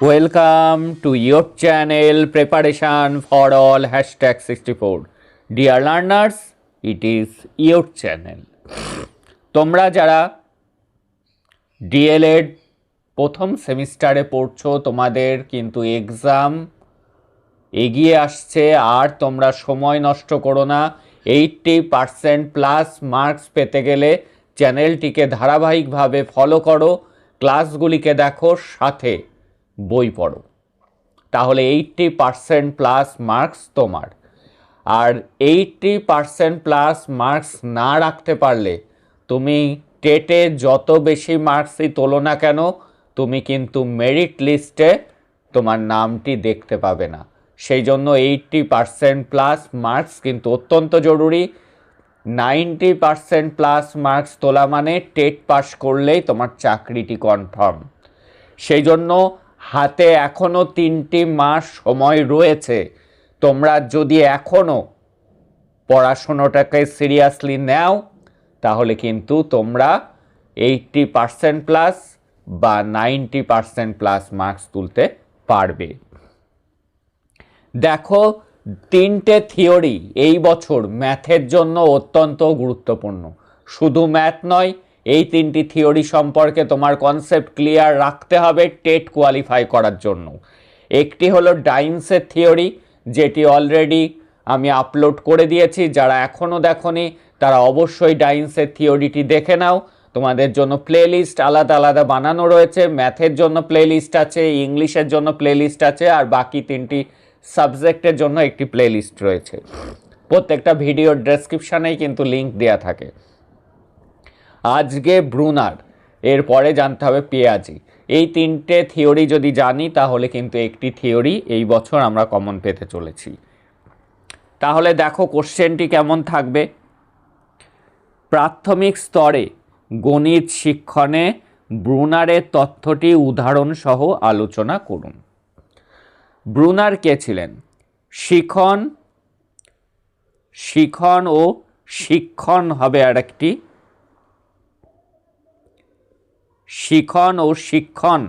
Welcome to channel channel for all hashtag sixty 64. Dear learners it is your channel তোমরা যারা D.El.Ed প্রথম সেমিস্টারে পড়ছো, তোমাদের কিন্তু এক্সাম এগিয়ে আসছে, আর তোমরা সময় নষ্ট করো না। এইটটি পারসেন্ট প্লাস মার্কস পেতে গেলে চ্যানেলটিকে ধারাবাহিকভাবে ফলো করো। ক্লাসগুলিকে দেখো সাথে। বই পড়ো। তাহলে এইটটি পারসেন্ট প্লাস মার্কস তোমার। আর এইটটি পারসেন্ট প্লাস মার্কস না রাখতে পারলে তুমি টেটে যত বেশি মার্কসই তোলো না কেন, তুমি কিন্তু মেরিট লিস্টে তোমার নামটি দেখতে পাবে না। সেই জন্য এইটটি পারসেন্ট প্লাস মার্কস কিন্তু অত্যন্ত জরুরি। নাইনটি পারসেন্ট প্লাস মার্কস তোলা মানে টেট পাস করলেই তোমার চাকরিটি কনফার্ম। সেই জন্য হাতে এখনও তিনটি মাস সময় রয়েছে। তোমরা যদি এখনও পড়াশুনোটাকে সিরিয়াসলি নাও, তাহলে কিন্তু তোমরা এইটটি পারসেন্ট প্লাস বা নাইনটি পারসেন্ট প্লাস মার্কস তুলতে পারবে। দেখো, তিনটে থিওরি এই বছর ম্যাথের জন্য অত্যন্ত গুরুত্বপূর্ণ। শুধু ম্যাথ নয় এই তিনটি থিওরি সম্পর্কে তোমার কনসেপ্ট ক্লিয়ার রাখতে হবে টেট কোয়ালিফাই করার জন্য। একটি হলো ডাইন্সের থিওরি, যেটি অলরেডি আমি আপলোড করে দিয়েছি, যারা এখনও দেখনি, তারা অবশ্যই ডাইন্সের থিওরিটি দেখে নাও। তোমাদের জন্য প্লেলিস্ট আলাদা আলাদা বানানো রয়েছে ম্যাথের জন্য প্লেলিস্ট আছে ইংলিশের জন্য প্লেলিস্ট আছে, আর বাকি তিনটি সাবজেক্টের জন্য একটি প্লেলিস্ট রয়েছে। প্রত্যেকটা ভিডিওর ডেসক্রিপশানেই কিন্তু লিঙ্ক দেওয়া থাকে। আজকে ব্রুনার, এরপরে জানতে হবে পেঁয়াজি। এই তিনটে থিওরি যদি জানি, তাহলে কিন্তু একটি থিওরি এই বছর আমরা কমন পেতে চলেছি। তাহলে দেখো কোশ্চেনটি কেমন থাকবে। প্রাথমিক স্তরে গণিত শিক্ষণে ব্রুনারের তথ্যটি উদাহরণসহ আলোচনা করুন। ব্রুনার কে ছিলেন? শিখন শিখন ও শিক্ষণ হবে আর একটি শিখন ও শিক্ষণ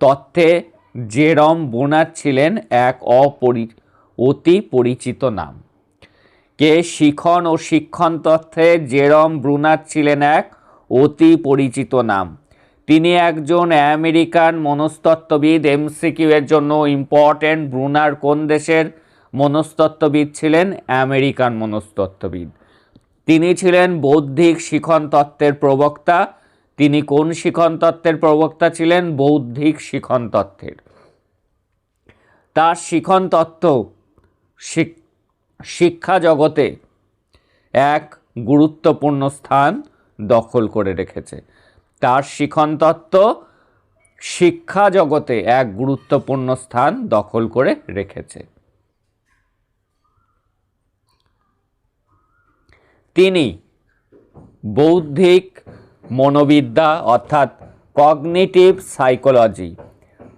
তত্ত্বে জেরম বোনার ছিলেন এক অপরি, অতি পরিচিত নাম। কে শিখন ও শিক্ষণ তত্ত্বে জেরম ব্রুনার ছিলেন এক অতি পরিচিত নাম। তিনি একজন আমেরিকান মনস্তত্ত্ববিদ এমসিকিউ এর জন্য ইম্পর্ট্যান্ট ব্রুনার কোন দেশের মনস্তত্ত্ববিদ ছিলেন? আমেরিকান মনস্তত্ত্ববিদ। তিনি ছিলেন বৌদ্ধিক শিখন তত্ত্বের প্রবক্তা তিনি কোন শিখন তত্ত্বের প্রবক্তা ছিলেন? বৌদ্ধিক শিখন তত্ত্বের। তার শিখন তত্ত্ব শিক্ষা জগতে এক গুরুত্বপূর্ণ স্থান দখল করে রেখেছে। তার শিখন তত্ত্ব শিক্ষা জগতে এক গুরুত্বপূর্ণ স্থান দখল করে রেখেছে। তিনি বৌদ্ধিক মনোবিদ্যা অর্থাৎ কগনিটিভ সাইকোলজি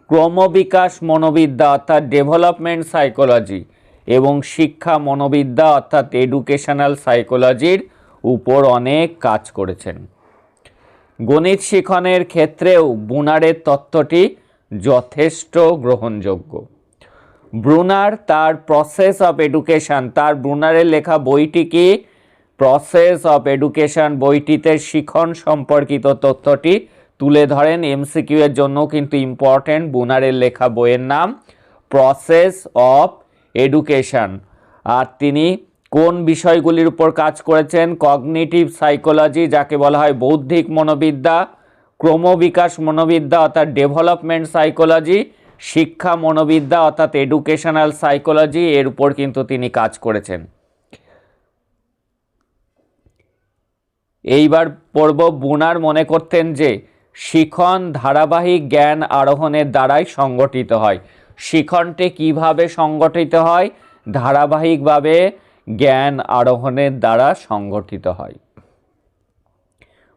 ক্রমবিকাশ মনোবিদ্যা অর্থাৎ ডেভেলপমেন্ট সাইকোলজি এবং শিক্ষা মনোবিদ্যা অর্থাৎ এডুকেশনাল সাইকোলজির উপর অনেক কাজ করেছেন। গণিত শিখনের ক্ষেত্রেও বুনারের তত্ত্বটি যথেষ্ট গ্রহণযোগ্য। ব্রুনার তার প্রসেস অফ এডুকেশান তার ব্রুনারের লেখা বইটি কি? প্রসেস অফ এডুকেশান বইটিতে শিখন সম্পর্কিত তথ্যটি তুলে ধরেন এমসিকিউ এর জন্য কিন্তু ইম্পর্ট্যান্ট বুনারের লেখা বইয়ের নাম প্রসেস অফ এডুকেশান আর তিনি কোন বিষয়গুলির উপর কাজ করেছেন? কগনিটিভ সাইকোলজি যাকে বলা হয় বৌদ্ধিক মনোবিদ্যা, ক্রমবিকাশ মনোবিদ্যা অর্থাৎ ডেভেলপমেন্ট সাইকোলজি শিক্ষা মনোবিদ্যা অর্থাৎ এডুকেশনাল সাইকোলজি এর উপর কিন্তু তিনি কাজ করেছেন। এইবার পড়ব বুনার মনে করতেন যে শিখন ধারাবাহিক জ্ঞান আরোহণের দ্বারাই সংগঠিত হয়। শিখনটি কীভাবে সংগঠিত হয়? ধারাবাহিকভাবে জ্ঞান আরোহণের দ্বারা সংগঠিত হয়।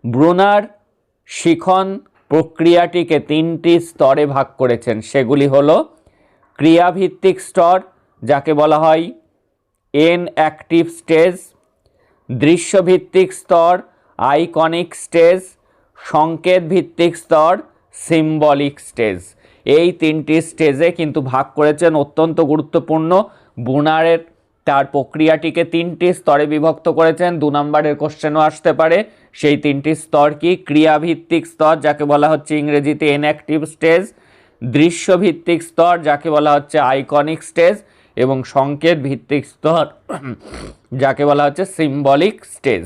ব্রুনার শিখন প্রক্রিয়াটিকে তিনটি স্তরে ভাগ করেছেন। সেগুলি হল ক্রিয়াভিত্তিক স্তর, যাকে বলা হয় এন অ্যাক্টিভ স্টেজ, দৃশ্যভিত্তিক স্তর আইকনিক স্টেজ সংকেত ভিত্তিক স্তর, সিম্বলিক স্টেজ। এই তিনটি স্টেজে কিন্তু ভাগ করেছেন অত্যন্ত গুরুত্বপূর্ণ বুনারের। তার প্রক্রিয়াটিকে তিনটি স্তরে বিভক্ত করেছেন। দু নম্বরের কোশ্চেনও আসতে পারে। সেই তিনটি স্তর কি ক্রিয়াভিত্তিক স্তর, যাকে বলা হচ্ছে ইংরেজিতে এনঅ্যাক্টিভ স্টেজ দৃশ্যভিত্তিক স্তর, যাকে বলা হচ্ছে আইকনিক স্টেজ এবং সংকেত ভিত্তিক স্তর, যাকে বলা হচ্ছে সিম্বলিক স্টেজ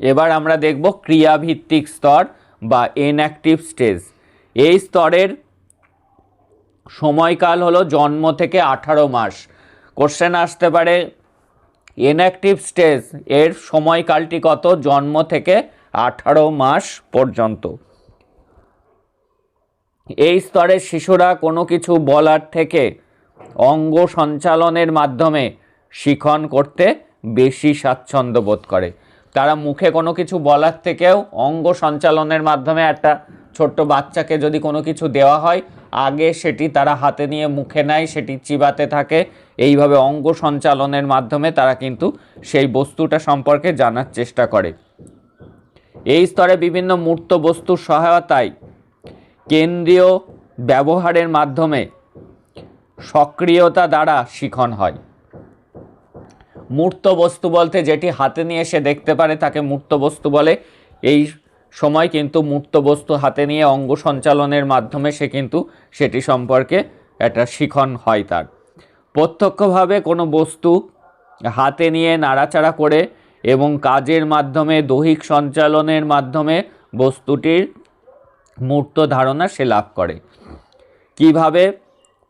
এবার আমরা দেখব ক্রিয়াভিত্তিক স্তর বা এনঅ্যাক্টিভ স্টেজ এই স্তরের সময়কাল হলো জন্ম থেকে আঠারো মাস। কোশ্চেন আসতে পারে ইনঅ্যাক্টিভ স্টেজের সময়কালটি কত? জন্ম থেকে আঠারো মাস পর্যন্ত। এই স্তরের শিশুরা কোনো কিছু বলার থেকে অঙ্গ সঞ্চালনের মাধ্যমে শিখন করতে বেশি স্বাচ্ছন্দ্য বোধ করে। তারা মুখে কোনো কিছু বলার থেকেও অঙ্গ সঞ্চালনের মাধ্যমে একটা ছোট্ট বাচ্চাকে যদি কোনো কিছু দেওয়া হয়, আগে সেটি তারা হাতে নিয়ে মুখে নেয়, সেটি চিবাতে থাকে। এইভাবে অঙ্গ সঞ্চালনের মাধ্যমে তারা কিন্তু সেই বস্তুটা সম্পর্কে জানার চেষ্টা করে। এই স্তরে বিভিন্ন মূর্ত বস্তুর সহায়তায় কেন্দ্রীয় ব্যবহারের মাধ্যমে সক্রিয়তা দ্বারা শিখন হয়। মূর্ত বস্তু বলতে যেটি হাতে নিয়ে সে দেখতে পারে, তাকে মূর্ত বস্তু বলে। এই সময় কিন্তু মূর্ত বস্তু হাতে নিয়ে অঙ্গ সঞ্চালনের মাধ্যমে সে কিন্তু সেটি সম্পর্কে একটা শিখন হয় তার। প্রত্যক্ষভাবে কোনো বস্তু হাতে নিয়ে নাড়াচাড়া করে এবং কাজের মাধ্যমে, দৈহিক সঞ্চালনের মাধ্যমে বস্তুটির মূর্ত ধারণা সে লাভ করে। কীভাবে?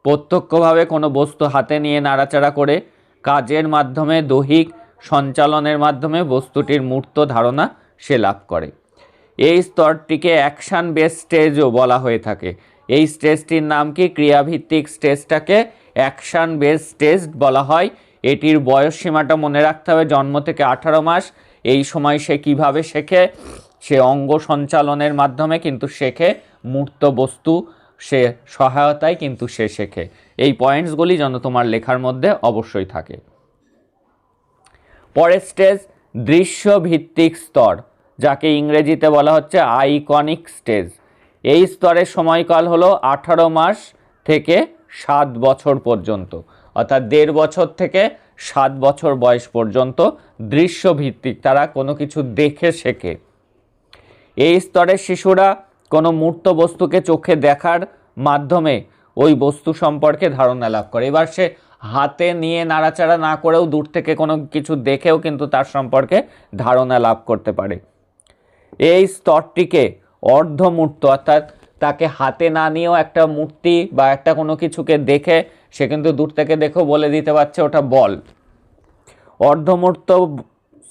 প্রত্যক্ষভাবে কোনো বস্তু হাতে নিয়ে নাড়াচাড়া করে কাজের মাধ্যমে, দৈহিক সঞ্চালনের মাধ্যমে বস্তুটির মূর্ত ধারণা সে লাভ করে। এই স্তরটিকে অ্যাকশান বেস স্টেজও বলা হয়ে থাকে। এই স্টেজটির নাম কি? ক্রিয়াভিত্তিক স্টেজটাকে অ্যাকশান বেস স্টেজ বলা হয়। এটির বয়স সীমাটা মনে রাখতে হবে, জন্ম থেকে আঠারো মাস। এই সময় সে কীভাবে শেখে? সে অঙ্গ সঞ্চালনের মাধ্যমে কিন্তু শেখে, মূর্ত বস্তু সে সহায়তায় কিন্তু সে শেখে। পয়েন্টসগুলি যেন তোমার লেখার মধ্যে অবশ্যই থাকে। পরের স্টেজ দৃশ্যভিত্তিক স্তর, যাকে ইংরেজিতে বলা হচ্ছে আইকনিক স্টেজ এই স্তরের সময়কাল হলো আঠারো মাস থেকে সাত বছর পর্যন্ত, অর্থাৎ দেড় বছর থেকে সাত বছর বয়স পর্যন্ত দৃশ্যভিত্তিক, তারা কোনো কিছু দেখে, শেখে। এই স্তরের শিশুরা কোনো মূর্ত বস্তুকে চোখে দেখার মাধ্যমে ওই বস্তু সম্পর্কে ধারণা লাভ করে। এবার সে হাতে নিয়ে নাড়াচাড়া না করেও দূর থেকে কোনো কিছু দেখেও কিন্তু তার সম্পর্কে ধারণা লাভ করতে পারে। এই স্তরটিকে অর্ধমূর্ত, অর্থাৎ তাকে হাতে না নিয়েও একটা মূর্তি বা একটা কোনো কিছুকে দেখে সে কিন্তু দূর থেকে দেখেও বলে দিতে পারছে ওটা বল। অর্ধমূর্ত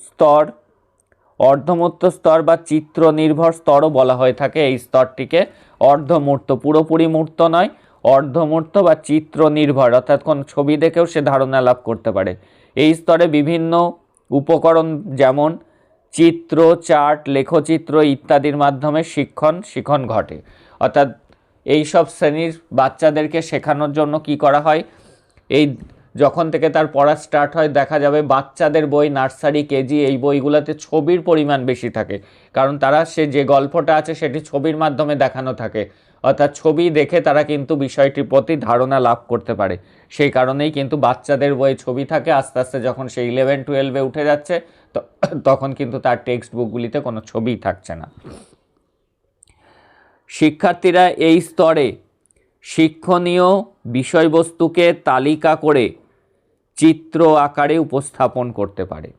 স্তর অর্ধমূর্ত স্তর বা চিত্র নির্ভর স্তরও বলা হয়ে থাকে এই স্তরটিকে। অর্ধমূর্ত পুরোপুরি মূর্ত নয় অর্ধমূর্ত বা চিত্র নির্ভর, অর্থাৎ কোন ছবি দেখেও সে ধারণা লাভ করতে পারে। এই স্তরে বিভিন্ন উপকরণ যেমন চিত্র, চার্ট, লেখচিত্র ইত্যাদির মাধ্যমে শিক্ষণ, শিখন ঘটে। অর্থাৎ এই সব শ্রেণির বাচ্চাদেরকে শেখানোর জন্য কি করা হয়? এই যখন থেকে তার পড়া স্টার্ট হয়, দেখা যাবে বাচ্চাদের বই, নার্সারি, কেজি, এই বইগুলোতে ছবির পরিমাণ বেশি থাকে। কারণ তারা সে যে গল্পটা আছে, সেটি ছবির মাধ্যমে দেখানো থাকে। অর্থাৎ ছবি দেখে তারা কিন্তু বিষয়টির প্রতি ধারণা লাভ করতে পারে। সেই কারণেই কিন্তু বাচ্চাদের বইয়ে ছবি থাকে। আস্তে আস্তে যখন সে ইলেভেন টুয়েলভে উঠে যাচ্ছে তখন কিন্তু তার টেক্সট বুকগুলিতে কোনো ছবি থাকছে না। শিক্ষার্থীরা এই স্তরে শিক্ষণীয় বিষয়বস্তুকে তালিকা করে চিত্র আকারে উপস্থাপন করতে পারে।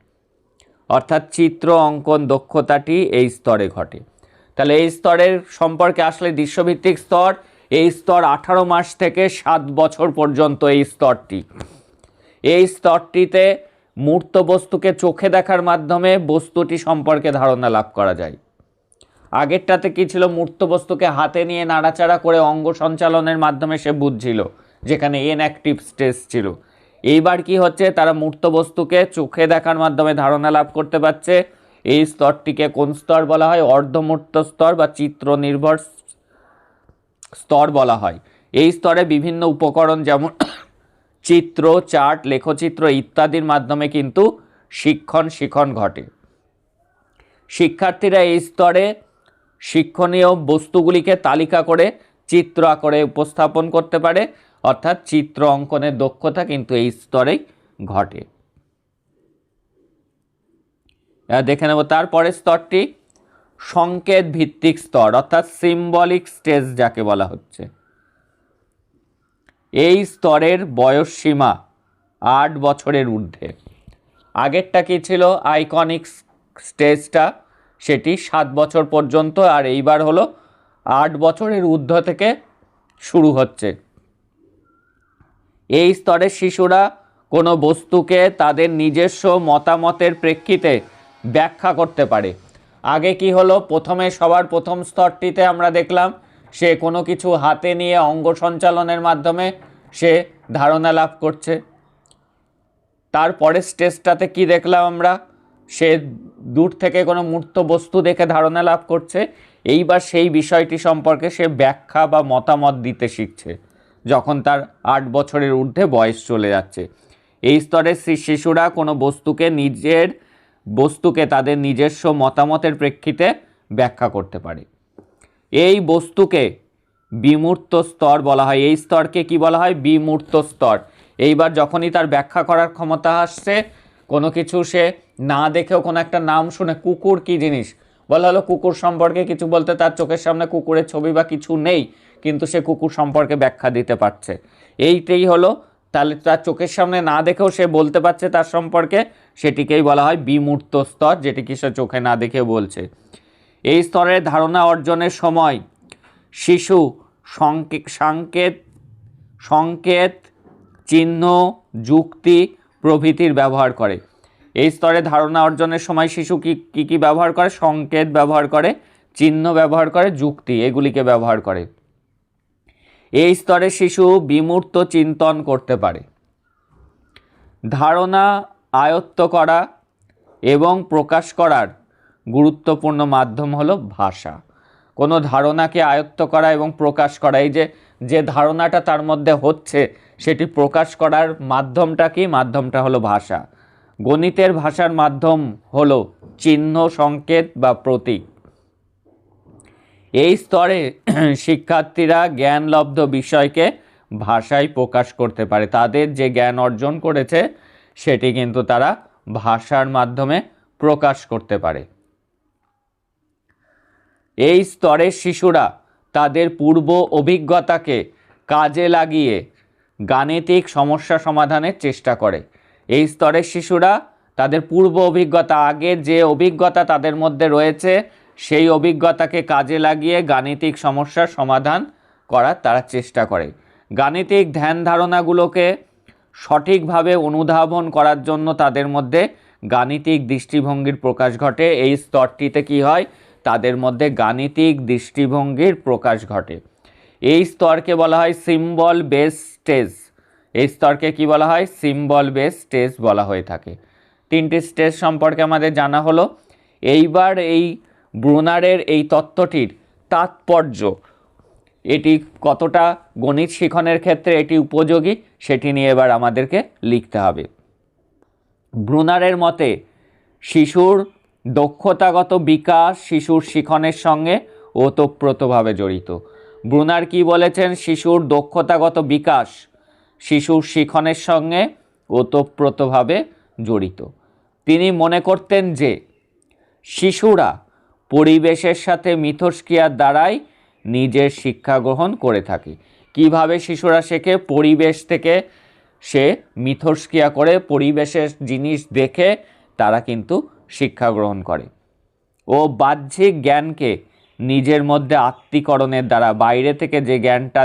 অর্থাৎ চিত্র, অঙ্কন, দক্ষতাটি এই স্তরে ঘটে। তাহলে এই স্তরের সম্পর্কে আসলে দৃশ্যভিত্তিক স্তর, এই স্তর আঠারো মাস থেকে সাত বছর পর্যন্ত এই স্তরটি। এই স্তরটিতে মূর্ত বস্তুকে চোখে দেখার মাধ্যমে বস্তুটি সম্পর্কে ধারণা লাভ করা যায়। আগেরটাতে কী ছিল? মূর্ত বস্তুকে হাতে নিয়ে নাড়াচাড়া করে অঙ্গ সঞ্চালনের মাধ্যমে সে বুঝছিল, যেখানে এনঅ্যাক্টিভ স্টেজ ছিল। এইবার কি হচ্ছে? তারা মূর্ত বস্তুকে চোখে দেখার মাধ্যমে ধারণা লাভ করতে পারছে। এই স্তরটিকে কোন স্তর বলা হয়? অর্ধমূর্ত স্তর বা চিত্র নির্ভর স্তর বলা হয়। এই স্তরে বিভিন্ন উপকরণ যেমন চিত্র, চার্ট, লেখচিত্র ইত্যাদির মাধ্যমে কিন্তু শিক্ষণ, শিখন ঘটে। শিক্ষার্থীরা এই স্তরে শিক্ষণীয় বস্তুগুলিকে তালিকা করে চিত্র আকারে উপস্থাপন করতে পারে, অর্থাৎ চিত্র অঙ্কনের দক্ষতা কিন্তু এই স্তরেই ঘটে। দেখে নেব। তারপরের স্তরটি সংকেত ভিত্তিক স্তর, অর্থাৎ সিম্বলিক স্টেজ যাকে বলা হচ্ছে। এই স্তরের বয়স সীমা আট বছরের ঊর্ধ্বে। আগেরটা কি ছিল? আইকনিক স্টেজটা সেটি সাত বছর পর্যন্ত, আর এইবার হলো আট বছরের ঊর্ধ্ব থেকে শুরু হচ্ছে। এই স্তরের শিশুরা কোনো বস্তুকে তাদের নিজস্ব মতামতের প্রেক্ষিতে ব্যাখ্যা করতে পারে। আগে কি হলো? প্রথমে সবার প্রথম স্তরটিতে আমরা দেখলাম, সে কোনো কিছু হাতে নিয়ে অঙ্গ সঞ্চালনের মাধ্যমে সে ধারণা লাভ করছে। তারপরের স্টেজটাতে কি দেখলাম আমরা? সে দূর থেকে কোনো মূর্ত বস্তু দেখে ধারণা লাভ করছে। এইবার সেই বিষয়টি সম্পর্কে সে ব্যাখ্যা বা মতামত দিতে শিখছে, যখন তার আট বছরের ঊর্ধ্বে বয়স চলে যাচ্ছে। এই স্তরের শিশুরা কোনো বস্তুকে নিজের বস্তুকে তাদের নিজস্ব মতামতের প্রেক্ষিতে ব্যাখ্যা করতে পারে। এই বস্তুকে বিমূর্ত স্তর বলা হয়। এই স্তরকে কি বলা হয়? বিমূর্ত স্তর। এইবার যখনই তার ব্যাখ্যা করার ক্ষমতা আসছে, কোনো কিছু সে না দেখেও কোনো একটা নাম শুনে, কুকুর কি জিনিস? বলা হলো, কুকুর সম্পর্কে কিছু বলতে তার চোখের সামনে কুকুরের ছবি বা কিছু নেই, কিন্তু সে কুকুর সম্পর্কে ব্যাখ্যা দিতে পারছে। এইটাই হলো তাহলে তার চোখের সামনে না দেখেও সে বলতে পারছে তার সম্পর্কে। সেটিকেই বলা হয় বিমূর্ত স্তর, যেটি কি সে চোখে না দেখে বলছে। এই স্তরের ধারণা অর্জনের সময় শিশু সংকে- সংকেত সংকেত, চিহ্ন, যুক্তি প্রভৃতির ব্যবহার করে। এই স্তরে ধারণা অর্জনের সময় শিশু কি, কী কী ব্যবহার করে? সংকেত ব্যবহার করে, চিহ্ন ব্যবহার করে, যুক্তি, এগুলিকে ব্যবহার করে। এই স্তরে শিশু বিমূর্ত চিন্তন করতে পারে। ধারণা আয়ত্ত করা এবং প্রকাশ করার গুরুত্বপূর্ণ মাধ্যম হলো ভাষা। কোনো ধারণাকে আয়ত্ত করা এবং প্রকাশ করা, এই যে যে ধারণাটা তার মধ্যে হচ্ছে, সেটি প্রকাশ করার মাধ্যমটা কি? মাধ্যমটা হলো ভাষা। গণিতের ভাষার মাধ্যম হলো চিহ্ন, সংকেত বা প্রতীক। এই স্তরে শিক্ষার্থীরা জ্ঞানলব্ধ বিষয়কে ভাষায় প্রকাশ করতে পারে। তাদের যে জ্ঞান অর্জন করেছে, সেটি কিন্তু তারা ভাষার মাধ্যমে প্রকাশ করতে পারে। এই স্তরের শিশুরা তাদের পূর্ব অভিজ্ঞতাকে কাজে লাগিয়ে গাণিতিক সমস্যা সমাধানের চেষ্টা করে। এই স্তরের শিশুরা তাদের পূর্ব অভিজ্ঞতা, আগের যে অভিজ্ঞতা তাদের মধ্যে রয়েছে সেই অভিজ্ঞতাকে কাজে লাগিয়ে গাণিতিক সমস্যার সমাধান করার তারা চেষ্টা করে। গাণিতিক ধ্যান ধারণাগুলোকে সঠিকভাবে অনুধাবন করার জন্য তাদের মধ্যে গাণিতিক দৃষ্টিভঙ্গির প্রকাশ ঘটে। এই স্তরটিতে কি হয়? তাদের মধ্যে গাণিতিক দৃষ্টিভঙ্গির প্রকাশ ঘটে। এই স্তরকে বলা হয় সিম্বল বেস স্টেজ। এই স্তরকে কি বলা হয়? সিম্বল বেস স্টেজ বলা হয়ে থাকে। তিনটি স্টেজ সম্পর্কে আমাদের জানা হলো। এইবার এই ব্রুনারের এই তত্ত্বটির তাৎপর্য। এটি কতটা গণিত শিখনের ক্ষেত্রে এটি উপযোগী, সেটি নিয়ে এবার আমাদেরকে লিখতে হবে। ব্রুনারের মতে, শিশুর দক্ষতাগত বিকাশ শিশুর শিখনের সঙ্গে ওতপ্রোতভাবে জড়িত। ব্রুনার কি বলেছেন? শিশুর দক্ষতাগত বিকাশ শিশুর শিখনের সঙ্গে ওতপ্রোতভাবে জড়িত। তিনি মনে করতেন যে, শিশুরা পরিবেশের সাথে মিথস্ক্রিয়ার দ্বারাই নিজের শিক্ষা গ্রহণ করে থাকি। কীভাবে শিশুরা শেখে? পরিবেশ থেকে সে মিথস্ক্রিয়া করে, পরিবেশের জিনিস দেখে তারা কিন্তু শিক্ষা গ্রহণ করে। ও বাহ্যিক জ্ঞানকে নিজের মধ্যে আত্মীকরণের দ্বারা, বাইরে থেকে যে জ্ঞানটা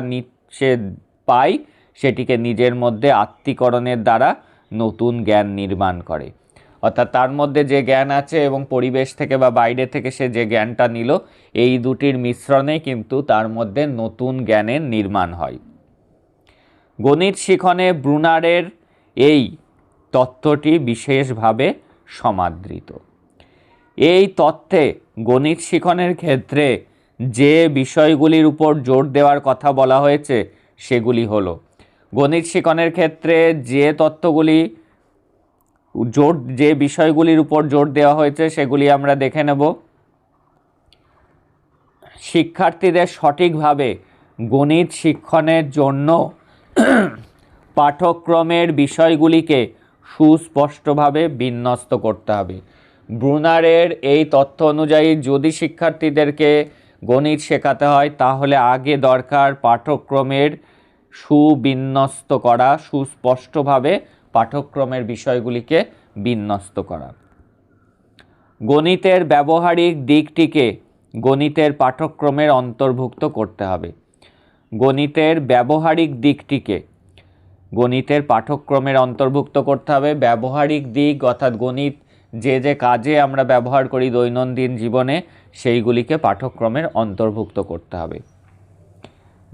সে পায়, সেটিকে নিজের মধ্যে আত্মীকরণের দ্বারা নতুন জ্ঞান নির্মাণ করে। অর্থাৎ তার মধ্যে যে জ্ঞান আছে এবং পরিবেশ থেকে বা বাইরে থেকে সে যে জ্ঞানটা নিল, এই দুটির মিশ্রণে কিন্তু তার মধ্যে নতুন জ্ঞানের নির্মাণ হয়। গণিত শিখনে ব্রুনারের এই তত্ত্বটি বিশেষভাবে সমাদৃত। এই তত্ত্বে গণিত শিখনের ক্ষেত্রে যে বিষয়গুলির উপর জোর দেওয়ার কথা বলা হয়েছে, সেগুলি হলো, গণিত শিখনের ক্ষেত্রে যে তত্ত্বগুলি জোর, যে বিষয়গুলির উপর জোর দেওয়া হয়েছে সেগুলি আমরা দেখে নেব। শিক্ষার্থীদের সঠিকভাবে গণিত শিক্ষণের জন্য পাঠ্যক্রমের বিষয়গুলিকে সুস্পষ্টভাবে বিন্যস্ত করতে হবে। ব্রুনারের এই তথ্য অনুযায়ী যদি শিক্ষার্থীদেরকে গণিত শেখাতে হয়, তাহলে আগে দরকার পাঠ্যক্রমের সুবিন্যস্ত করা, সুস্পষ্টভাবে পাঠ্যক্রমের বিষয়গুলিকে বিন্যস্ত করা। গণিতের ব্যবহারিক দিকটিকে গণিতের পাঠ্যক্রমের অন্তর্ভুক্ত করতে হবে। গণিতের ব্যবহারিক দিকটিকে গণিতের পাঠ্যক্রমের অন্তর্ভুক্ত করতে হবে। ব্যবহারিক দিক অর্থাৎ গণিত যে যে কাজে আমরা ব্যবহার করি দৈনন্দিন জীবনে, সেইগুলিকে পাঠ্যক্রমের অন্তর্ভুক্ত করতে হবে।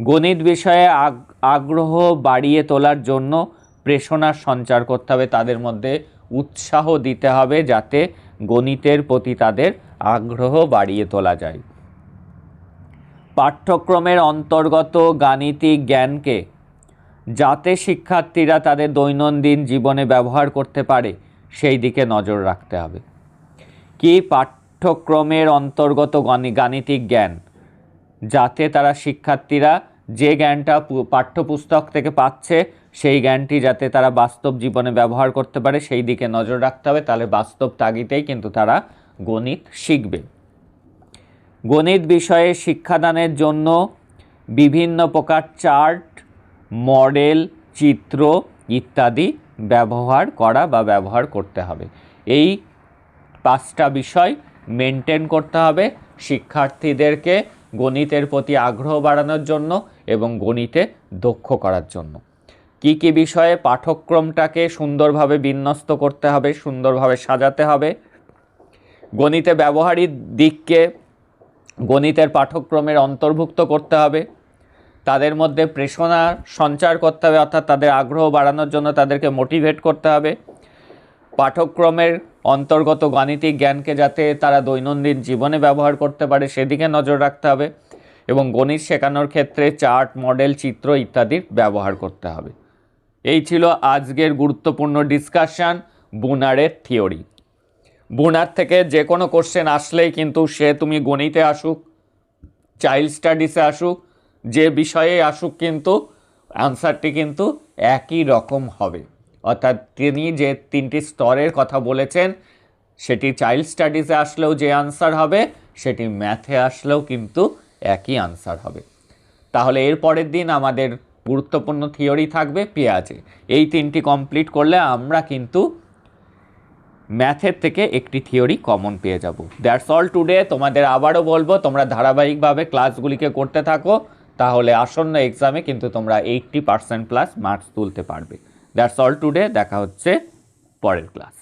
গণিত বিষয়ে আগ- আগ্রহ বাড়িয়ে তোলার জন্য প্রেরণার সঞ্চার করতে হবে, তাদের মধ্যে উৎসাহ দিতে হবে যাতে গণিতের প্রতি তাদের আগ্রহ বাড়িয়ে তোলা যায়। পাঠ্যক্রমের অন্তর্গত গাণিতিক জ্ঞানকে, যাতে শিক্ষার্থীরা তাদের দৈনন্দিন জীবনে ব্যবহার করতে পারে, সেই দিকে নজর রাখতে হবে। কি পাঠ্যক্রমের অন্তর্গত গণি- গাণিতিক জ্ঞান? যাতে তারা শিক্ষার্থীরা যে জ্ঞানটা পাঠ্যপুস্তক থেকে পাচ্ছে সেই জ্ঞানটি যাতে তারা বাস্তব জীবনে ব্যবহার করতে পারে, সেই দিকে নজর রাখতে হবে। তাহলে বাস্তব তাগিদেই কিন্তু তারা গণিত শিখবে। গণিত বিষয়ে শিক্ষাদানের জন্য বিভিন্ন প্রকার চার্ট, মডেল, চিত্র ইত্যাদি ব্যবহার করা বা ব্যবহার করতে হবে। এই পাঁচটা বিষয় মেনটেন করতে হবে শিক্ষার্থীদেরকে গণিতের প্রতি আগ্রহ বাড়ানোর জন্য এবং গণিতে দক্ষ করার জন্য। কি কি বিষয়ে পাঠ্যক্রমটাকে সুন্দরভাবে বিন্যস্ত করতে হবে, সুন্দরভাবে সাজাতে হবে। গণিতে ব্যবহারিক দিককে গণিতের পাঠ্যক্রমের অন্তর্ভুক্ত করতে হবে। তাদের মধ্যে প্রেষণা সঞ্চার করতে হবে, অর্থাৎ তাদের আগ্রহ বাড়ানোর জন্য তাদেরকে মোটিভেট করতে হবে। পাঠ্যক্রমের অন্তর্গত গাণিতিক জ্ঞানকে যাতে তারা দৈনন্দিন জীবনে ব্যবহার করতে পারে, সেদিকে নজর রাখতে হবে এবং গণিত শেখানোর ক্ষেত্রে চার্ট, মডেল, চিত্র ইত্যাদির ব্যবহার করতে হবে। এই ছিল আজকের গুরুত্বপূর্ণ ডিসকাশন বুনারের থিওরি বুনার থেকে যে কোনো কোশ্চেন আসলেই কিন্তু সে তুমি গণিতে আসুক চাইল্ড স্টাডিসে আসুক, যে বিষয়ে আসুক কিন্তু আনসারটি কিন্তু একই রকম হবে। অর্থাৎ তিনি যে তিনটি স্তরের কথা বলেছেন, সেটি চাইল্ড স্টাডিজে আসলেও যে আনসার হবে, সেটি ম্যাথে আসলেও কিন্তু একই আনসার হবে। তাহলে এর পরের দিন আমাদের গুরুত্বপূর্ণ থিওরি থাকবে, পেঁয়াজে। এই তিনটি কমপ্লিট করলে আমরা কিন্তু ম্যাথের থেকে একটি থিওরি কমন পেয়ে যাব। দ্যাটস অল টুডে তোমাদের আবারও বলব, তোমরা ধারাবাহিকভাবে ক্লাসগুলিকে করতে থাকো, তাহলে আসন্ন এক্সামে কিন্তু তোমরা এইটটি পার্সেন্ট প্লাস মার্কস তুলতে পারবে। দ্যাটস অল টুডে দেখা হচ্ছে পরের ক্লাসে